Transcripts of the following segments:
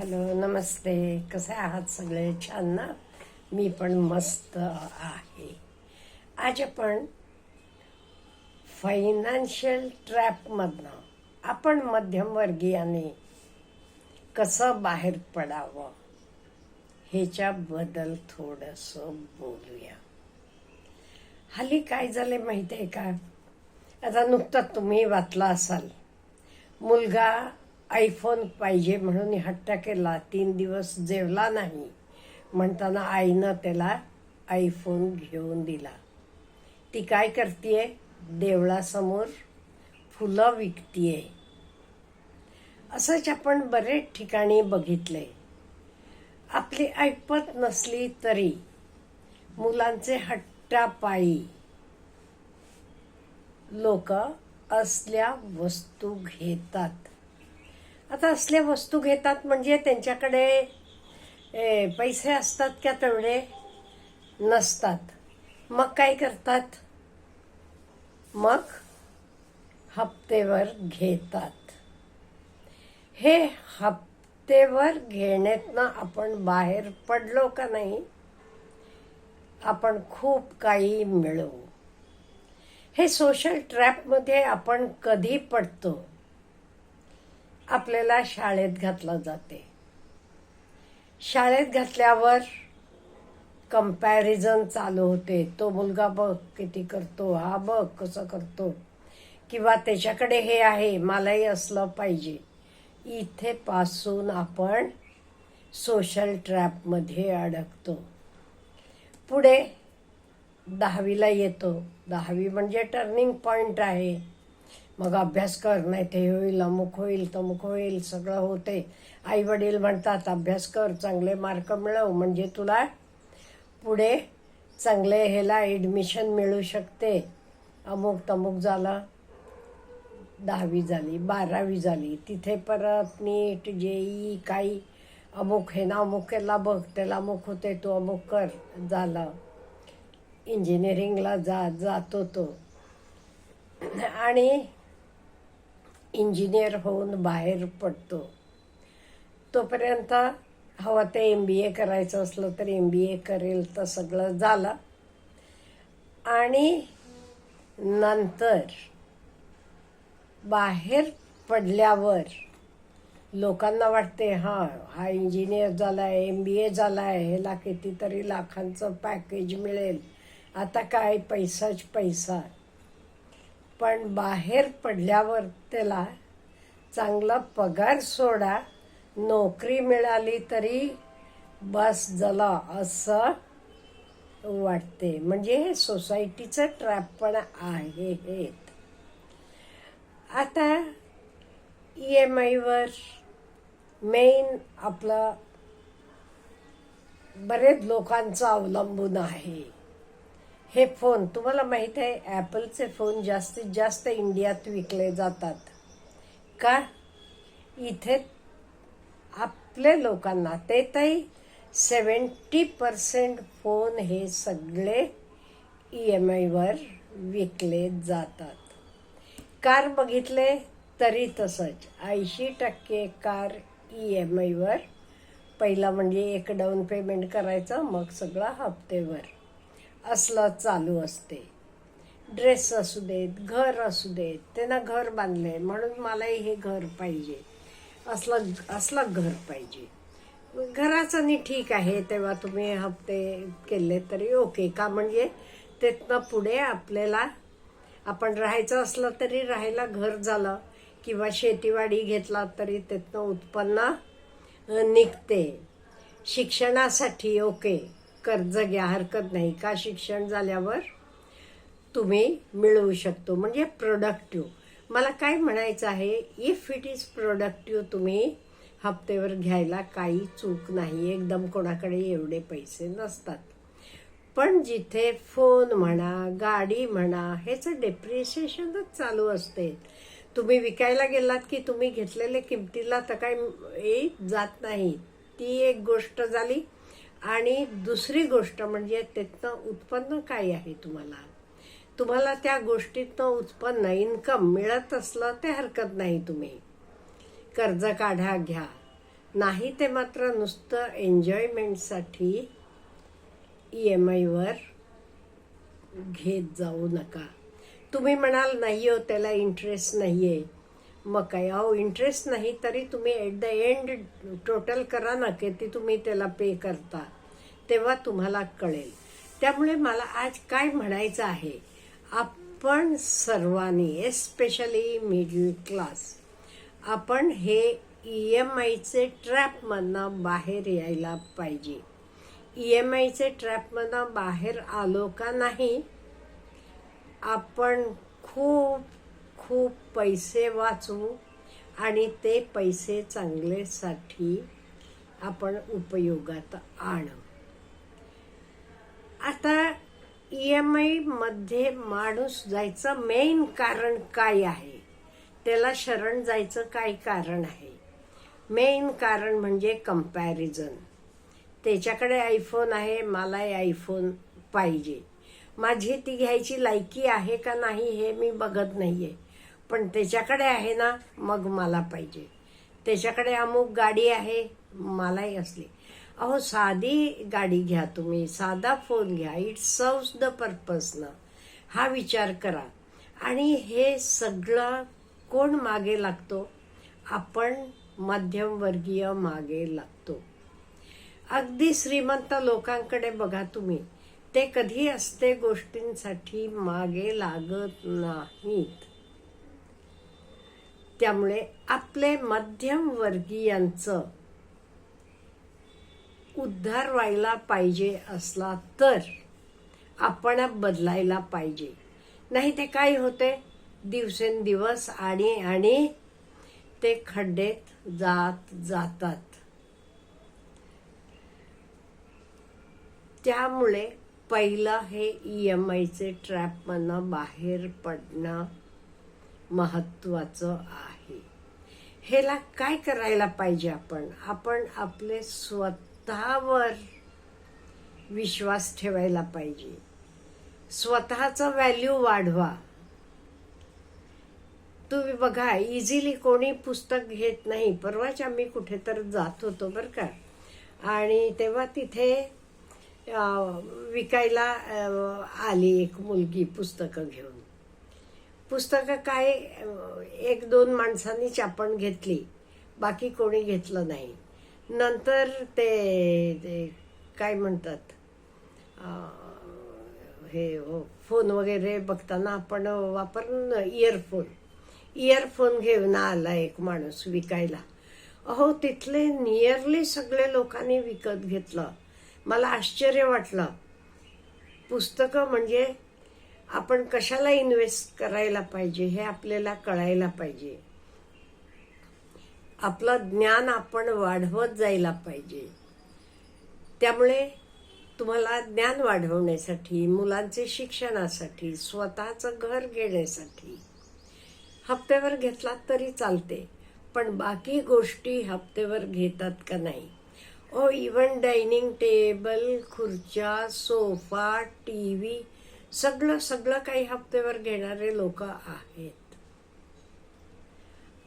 Hello नमस्ते. कसे आहात सगळे? छान ना? मी पण मस्त आहे. आज आपण फायनान्शियल ट्रॅपमधनं आपण मध्यमवर्गीयाने कसं बाहेर पडावं ह्याच्याबद्दल थोडंसं बोलूया. हल्ली काय झाले माहिती आहे का? आता नुकतंच तुम्ही वाचला असाल. मुलगा आयफोन पाहिजे म्हणून हट्ट केला. तीन दिवस जेवला नाही. म्हणताना आईनं त्याला आयफोन घेऊन दिला. ती काय करते देवळासमोर फुलं विकतीये. असंच आपण बरेच ठिकाणी बघितले. आपली ऐपत नसली तरी मुलांचे हट्टापायी लोक असल्या वस्तू घेतात. आता असल्या वस्तू घेतात म्हणजे त्यांच्याकडे पैसे असतात का तेवढे नसतात. मग काय करतात? मग हप्तेवर घेतात. हे हप्तेवर घेण्यातनं आपण बाहेर पडलो का नाही आपण खूप काही मिळवू. हे सोशल ट्रॅपमध्ये आपण कधी पडतो? आपल्याला शाळेत घातलं जाते. शाळेत घातल्यावर कंपॅरिझन चालू होते. तो मुलगा बघ किती करतो हा बघ कसं करतो. किंवा त्याच्याकडे हे आहे मलाही असलं पाहिजे. इथेपासून आपण सोशल ट्रॅपमध्ये अडकतो. पुढे दहावीला येतो. दहावी म्हणजे टर्निंग पॉईंट आहे. मग अभ्यास कर नाही ते होईल अमुक होईल तमुक होईल सगळं होते. आई वडील म्हणतात अभ्यास कर चांगले मार्क मिळव म्हणजे तुला पुढे चांगले ह्याला ॲडमिशन मिळू शकते. अमुक तमुक झालं. दहावी झाली बारावी झाली. तिथे परत नीट जेई काही अमुक हे ना अमुक केला बघ त्याला अमुक होते तो अमुक कर झालं. इंजिनिअरिंगला जा जातो तो. आणि इंजिनियर होऊन बाहेर पडतो. तोपर्यंत हवं ते एम बी ए करायचं असलं तर एम बी ए करेल तर सगळं झालं. आणि नंतर बाहेर पडल्यावर लोकांना वाटते हां हा इंजिनियर झाला आहे एम बी ए झाला आहे ह्याला कितीतरी लाखांचं पॅकेज मिळेल. आता काय? पैसाच पैसा. पण बाहेर पडल्यावर त्याला चांगला पगार सोडा नोकरी मिळाली तरी बस झाला असं वाटते. म्हणजे हे सोसायटीचं ट्रॅप पण आहे हे. आता ई एम आयवर मेन आपलं बरेच लोकांचं अवलंबून आहे. हे फोन तुम्हाला माहीत आहे ॲपलचे फोन जास्तीत जास्त इंडियात विकले जातात. का? इथे आपले लोकांना ते तरी सेवन्टी पर्सेंट फोन हे सगळे ई एम आयवर विकले जातात. कार बघितले तरी तसंच ऐंशी टक्के कार ई एम आयवर पहिला म्हणजे एक डाऊन पेमेंट करायचं मग सगळं हप्तेवर. असलं चालू असते. ड्रेस असू देत घर असू देत त्यांना घर बांधले म्हणून मलाही हे घर पाहिजे. असलं असलं घर पाहिजे. घराचं नाही ठीक आहे तेव्हा तुम्ही हप्ते केले तरी ओके. का म्हणजे तिथनं पुढे आपल्याला आपण राहायचं असलं तरी राहायला घर झालं किंवा शेतीवाडी घेतला तरी तिथनं उत्पन्न निघते. शिक्षणासाठी ओके. कर्ज घ्या हरकत नाही. का शिक्षण झाल्यावर तुम्ही मिळवू शकतो? म्हणजे प्रोडक्टिव्ह मला काय म्हणायचं आहे? इफ इट इज प्रोडक्टिव्ह तुम्ही हप्तेवर घ्यायला काही चूक नाही. एकदम कोणाकडे एवढे पैसे नसतात. पण जिथे फोन म्हणा गाडी म्हणा ह्याचं डेप्रिसिएशनच चालू असते. तुम्ही विकायला गेलात की तुम्ही घेतलेल्या किमतीला तर काही जात नाही. ती एक गोष्ट झाली. आणि दुसरी गोष्ट म्हणजे त्यातनं उत्पन्न काय आहे तुम्हाला? तुम्हाला त्या गोष्टीतनं उत्पन्न इन्कम मिळत असलं ते हरकत नाही तुम्ही. कर्ज काढा घ्या. नाही ते मात्र नुसतं एन्जॉयमेंटसाठी ई एम आयवर घेत जाऊ नका. तुम्ही म्हणाल नाही हो त्याला इंटरेस्ट नाही आहे मग काय अहो इंटरेस्ट नाही तरी तुम्ही एट द एंड टोटल करा ना किती तुम्ही त्याला पे करता तेव्हा तुम्हाला कळेल. त्यामुळे मला आज काय म्हणायचं आहे आपण सर्वांनी एस्पेशली मिडल क्लास आपण हे ई एम आयचे ट्रॅपमधनं बाहेर यायला पाहिजे. ई एम आयचे ट्रॅपमधनं बाहेर आलो का नाही आपण खूप खूप पैसे वाचवू आणि ते पैसे चांगलेसाठी आपण उपयोगात आणू. आता ई एम आयमध्ये माणूस जायचं मेन कारण काय आहे? त्याला शरण जायचं काय कारण आहे? मेन कारण म्हणजे कंपॅरिझन त्याच्याकडे आयफोन आहे मला आयफोन पाहिजे. माझी ती घ्यायची लायकी आहे का नाही हे मी बघत नाही आहे पण त्याच्याकडे आहे ना मग मला पाहिजे. त्याच्याकडे अमुक गाडी आहे मलाही असली. अहो साधी गाडी घ्या तुम्ही साधा फोन घ्या. इट सर्व्स द पर्पज ना. हा विचार करा. आणि हे सगळं कोण मागे लागतो? आपण मध्यमवर्गीय मागे लागतो. अगदी श्रीमंत लोकांकडे बघा तुम्ही. ते कधी असते गोष्टींसाठी मागे लागत नाहीत. त्यामुळे आपले मध्यमवर्गीयांचं उद्धार व्हायला पाहिजे असला तर आपण बदलायला पाहिजे. नाही ते काय होते? दिवसेंदिवस आणि आणि ते खड्डेत जात जातात. त्यामुळे पहिलं हे ई एम आयचे ट्रॅपमधनं बाहेर पडणं महत्त्वाचं आहे. ह्याला काय करायला पाहिजे आपण? आपण आपले स्वतःवर विश्वास ठेवायला पाहिजे. स्वतःचा व्हॅल्यू वाढवा. तुम्ही बघा इझिली कोणी पुस्तक घेत नाही. परवाच आम्ही कुठे तर जात होतो बरं का. आणि तेव्हा तिथे विकायला आली एक मुलगी पुस्तकं घेऊन. पुस्तकं काय एक दोन माणसांनी चापण घेतली बाकी कोणी घेतलं नाही. नंतर ते ते काय म्हणतात हे हो, फोन वगैरे बघताना आपण वापर इयरफोन इयरफोन घेऊन आला एक माणूस विकायला. अहो तिथले नियरली सगळे लोकांनी विकत घेतलं. मला आश्चर्य वाटलं. पुस्तकं म्हणजे आपण कशाला इन्व्हेस्ट करायला पाहिजे हे आपल्याला कळायला पाहिजे. आपलं ज्ञान आपण वाढवत जायला पाहिजे. त्यामुळे तुम्हाला ज्ञान वाढवण्यासाठी मुलांचे शिक्षणासाठी स्वतःचं घर घेण्यासाठी हप्त्यावर घेतलात तरी चालते पण बाकी गोष्टी हप्त्यावर घेतात का नाही? ओ इवन डायनिंग टेबल खुर्च्या सोफा टी व्ही सगळं सगळं काही हप्त्यावर घेणारे लोक आहेत.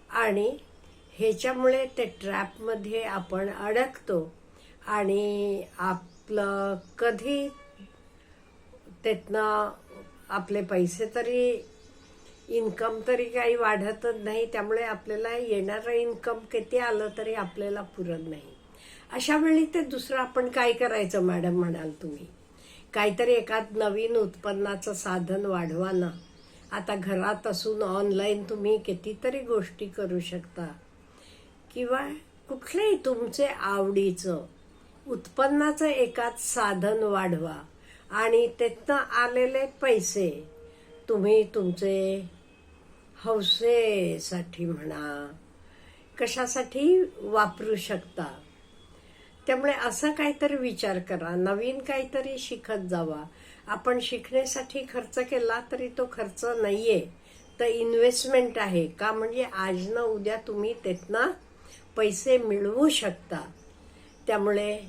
आणि ह्याच्यामुळे ते ट्रॅपमध्ये आपण अडकतो. आणि आपलं कधी त्यातनं आपले पैसे तरी इन्कम तरी काही वाढतच नाही. त्यामुळे आपल्याला येणारं इन्कम किती आलं तरी आपल्याला पुरत नाही. अशा वेळी ते दुसरं आपण काय करायचं मॅडम म्हणाल तुम्ही? काहीतरी एखाद नवीन उत्पन्नाचं साधन वाढवा ना. आता घरात असून ऑनलाईन तुम्ही कितीतरी गोष्टी करू शकता. किंवा कुठलंही तुमचे आवडीचं उत्पन्नाचं एकाच साधन वाढवा आणि त्यातनं आलेले पैसे तुम्ही तुमचे हौसेसाठी म्हणा कशासाठी वापरू शकता. त्यामुळे असं काहीतरी विचार करा. नवीन काहीतरी शिकत जावा. आपण शिकण्यासाठी खर्च केला तरी तो खर्च नाहीये. तर इन्व्हेस्टमेंट आहे. का म्हणजे आज न उद्या तुम्ही त्यातनं पैसे मिळवू शकता. त्यामुळे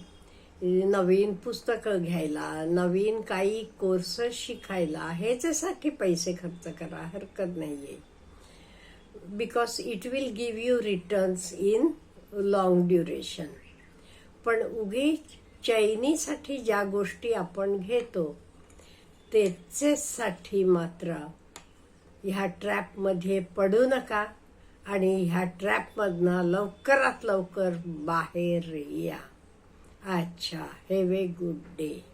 नवीन पुस्तकं घ्यायला नवीन काही कोर्सेस शिकायला ह्याच्यासाठी पैसे खर्च करा. हरकत नाही आहे because it will give you returns in long duration पण उगी चैनीसाठी ज्या गोष्टी आपण घेतो त्याचेसाठी मात्र ह्या ट्रॅपमध्ये पडू नका आणि ह्या ट्रॅपमधनं लवकरात लवकर बाहेर या. अच्छा हॅव ए गुड डे